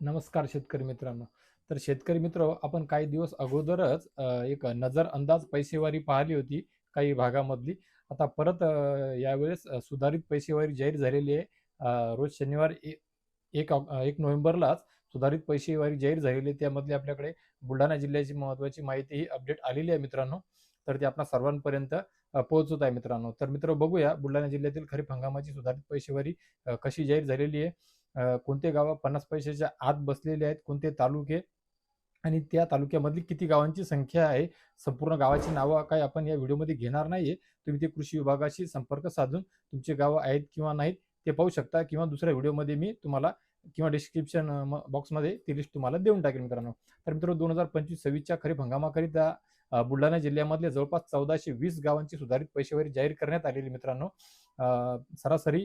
नमस्कार शेतकरी मित्रांनो. तर शेतकरी मित्र आपण काही दिवस अगोदरच एक नजर अंदाज पैसेवारी पाहिली होती काही भागामधली. आता परत यावेळेस सुधारित पैसेवारी जाहीर झालेली आहे. रोज शनिवार ए- एक एक नोव्हेंबरलाच सुधारित पैसेवारी जाहीर झालेली आहे. त्यामधली आपल्याकडे बुलढाणा जिल्ह्याची महत्त्वाची माहिती ही अपडेट आलेली आहे मित्रांनो. तर ती आपल्या सर्वांपर्यंत पोहोचत आहे मित्रांनो. तर मित्र बघूया बुलढाणा जिल्ह्यातील खरीप हंगामाची सुधारित पैसेवारी कशी जाहीर झालेली आहे. कोणते गावं पन्नास पैशाच्या आत बसलेले आहेत कोणते तालुके? आणि त्या तालुक्यामधली किती गावांची संख्या आहे? संपूर्ण गावाची नावं काय आपण या व्हिडिओमध्ये घेणार नाहीये. तुम्ही ते कृषी विभागाशी संपर्क साधून तुमचे गावं आहेत किंवा नाहीत ते पाहू शकता किंवा दुसऱ्या व्हिडिओमध्ये मी तुम्हाला किंवा डिस्क्रिप्शन बॉक्समध्ये ती लिस्ट तुम्हाला देऊन टाकेल मित्रांनो. तर मित्रांनो दोन हजार पंचवीस सव्वीसच्या खरीप हंगामाकरिता बुलढाणा जिल्ह्यामधल्या जवळपास चौदाशे वीस गावांची सुधारित पैशेवारी जाहीर करण्यात आलेली मित्रांनो. सरासरी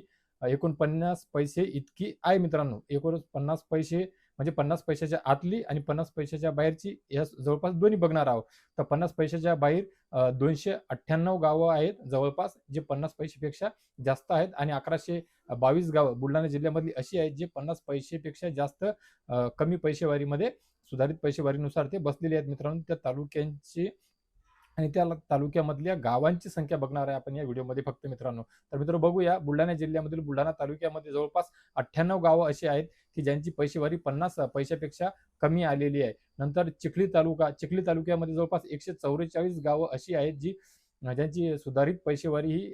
एकोणपन्नास पैसे इतकी आहे मित्रांनो. एकोणपन्नास पैसे म्हणजे पन्नास पैशाच्या आतली आणि पन्नास पैशाच्या बाहेरची या जवळपास दोन्ही बघणार आहोत. तर पन्नास पैशाच्या बाहेर दोनशे अठ्ठ्याण्णव गावं आहेत जवळपास जे पन्नास पैशापेक्षा जास्त आहेत आणि अकराशे बावीस गावं. बुलढाणा जिल्ह्यामधली अशी आहेत जे पन्नास पैसेपेक्षा जास्त कमी पैसेवारीमध्ये सुधारित पैसेवारीनुसार ते बसलेले आहेत मित्रांनो. त्या तालुक्यांची आणि त्या तालुक्यामधल्या गावांची संख्या बघणार आहे आपण या व्हिडिओमध्ये फक्त मित्रांनो. तर मित्र बघूया बुलढाणा जिल्ह्यामधील बुलढाणा तालुक्यामध्ये जवळपास अठ्ठ्याण्णव गावं अशी आहेत की ज्यांची पैसेवारी पन्नास पैशापेक्षा कमी आलेली आहे. नंतर चिखली तालुका चिखली तालुक्यामध्ये जवळपास एकशे चौवेचाळीस गावं अशी आहेत जी ज्यांची सुधारित पैसेवारी ही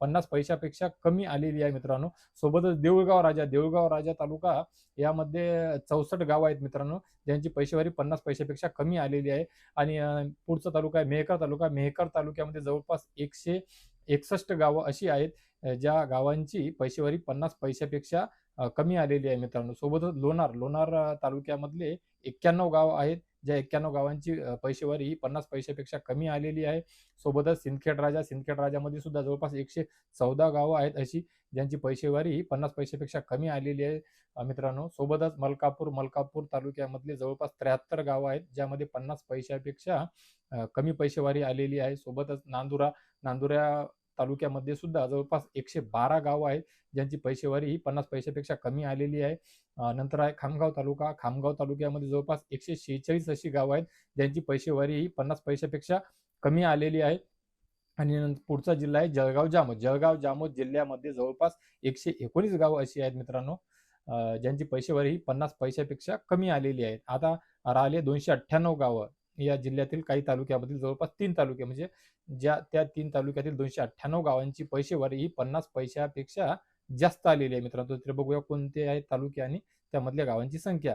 पन्नास पैशापेक्षा कमी आलेली आहे मित्रांनो. सोबतच देऊळगाव राजा देऊळगाव राजा तालुका यामध्ये चौसष्ट गावं आहेत मित्रांनो. ज्यांची पैसेवारी पन्नास पैशापेक्षा कमी आलेली आहे. आणि पुढचा तालुका आहे मेहकर तालुका. मेहकर तालुक्यामध्ये जवळपास एकशे एकसष्ट गावं अशी आहेत ज्या गावांची पैसेवारी पन्नास पैशापेक्षा कमी आलेली आहे मित्रांनो. सोबतच लोणार लोणार तालुक्यामधले एक्क्याण्णव गाव आहेत. ज्या एक्क्याण्णव गावांची पैशेवारी पैसेवारी ही पन्नास पैशापेक्षा कमी आलेली आहे. सोबतच सिंदखेड राजा सिंदखेड राजामध्ये सुद्धा जवळपास एकशे चौदा गावं आहेत अशी ज्यांची पैसेवारी ही पन्नास पैशापेक्षा कमी आलेली आहे मित्रांनो. सोबतच मलकापूर मलकापूर तालुक्यामधले जवळपास त्र्याहत्तर गावं आहेत ज्यामध्ये पन्नास पैशापेक्षा कमी पैसेवारी आलेली आहे. सोबतच नांदुरा नांदुरा तालुक्यामध्ये सुद्धा जवळपास एकशे बारा गाव आहेत ज्यांची पैसेवारी ही पन्नास पैशापेक्षा कमी आलेली आहे. नंतर आहे खामगाव तालुका. खामगाव तालुक्यामध्ये जवळपास एकशे शेहेचाळीस अशी गाव आहेत ज्यांची पैसेवारी ही पन्नास पैशापेक्षा कमी आलेली आहे. आणि नंतर पुढचा जिल्हा आहे जळगाव जामोद. जळगाव जामोद जिल्ह्यामध्ये जवळपास एकशे एकोणीस गाव अशी आहेत मित्रांनो. ज्यांची पैसेवारी ही पन्नास पैशापेक्षा कमी आलेली आहे आता राहिले दोनशे अठ्ठ्याण्णव गावं. या जिल्ह्यातील काही तालुक्यामधील जवळपास तीन तालुके म्हणजे ज्या त्या तीन तालुक्यातील दोनशे अठ्ठ्याण्णव गावांची पैसेवारी ही पन्नास पैशापेक्षा जास्त आलेली आहे मित्रांनो. तर बघूया कोणते आहेत तालुके आणि त्यामधल्या गावांची संख्या.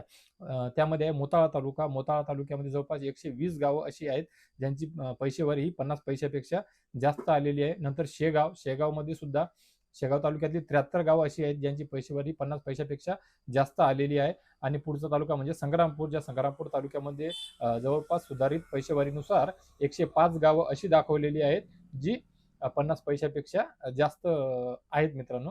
त्यामध्ये आहे मोताळा तालुका. मोताळा तालुक्यामध्ये जवळपास एकशे वीस गावं अशी आहेत ज्यांची अं, पैसेवारी ही पन्नास पैशापेक्षा जास्त आलेली आहे. नंतर शेगाव. शेगावमध्ये सुद्धा शेगाव तालुक्यातली त्र्याहत्तर गावं अशी आहेत ज्यांची पैसेवारी पन्नास पैशापेक्षा जास्त आलेली आहे. आणि पुढचा तालुका म्हणजे संग्रामपूर ज्या संग्रामपूर तालुक्यामध्ये जवळपास सुधारित पैसेवारीनुसार एकशे पाच गावं अशी दाखवलेली आहेत जी पन्नास पैशापेक्षा जास्त आहेत मित्रांनो.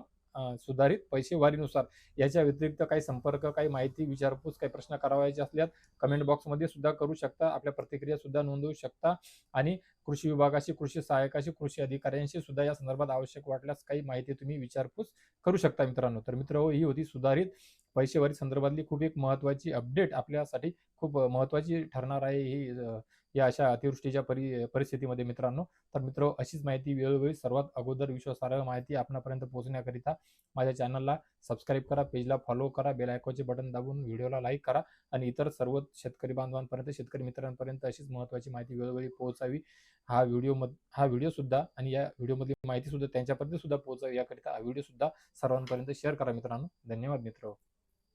सुधारित पैसेवारीनुसार याच्या व्यतिरिक्त काही संपर्क काही माहिती विचारपूस काही प्रश्न करावायचे असल्यास कमेंट बॉक्समध्ये सुद्धा करू शकता. आपल्या प्रतिक्रिया सुद्धा नोंदवू शकता. आणि कृषी विभागाशी कृषी सहाय्यकाशी कृषी अधिकाऱ्यांशी सुद्धा या संदर्भात आवश्यक वाटल्यास काही माहिती तुम्ही विचारपूस करू शकता मित्रांनो. तर मित्र हो, ही होती सुधारित पैसेवारी संदर्भातली खूप एक महत्त्वाची अपडेट आपल्यासाठी खूप महत्त्वाची ठरणार आहे ही या अशा अतिवृष्टीच्या परि परिस्थितीमध्ये मित्रांनो. तर मित्र अशीच माहिती वेळोवेळी सर्वात अगोदर विश्वासार्ह माहिती आपणापर्यंत पोहोचण्याकरिता माझ्या चॅनलला सबस्क्राईब करा पेजला फॉलो करा बेल आयकॉनचे बटन दाबून व्हिडिओला लाईक करा आणि इतर सर्व शेतकरी बांधवांपर्यंत शेतकरी मित्रांपर्यंत अशीच महत्त्वाची माहिती वेळोवेळी पोहोचावी. हा व्हिडिओ हा व्हिडिओ सुद्धा आणि या व्हिडिओमधली माहिती सुद्धा त्यांच्यापर्यंत सुद्धा पोहोचावी. याकरिता हा व्हिडिओ सुद्धा सर्वांपर्यंत शेअर करा मित्रांनो. धन्यवाद मित्र.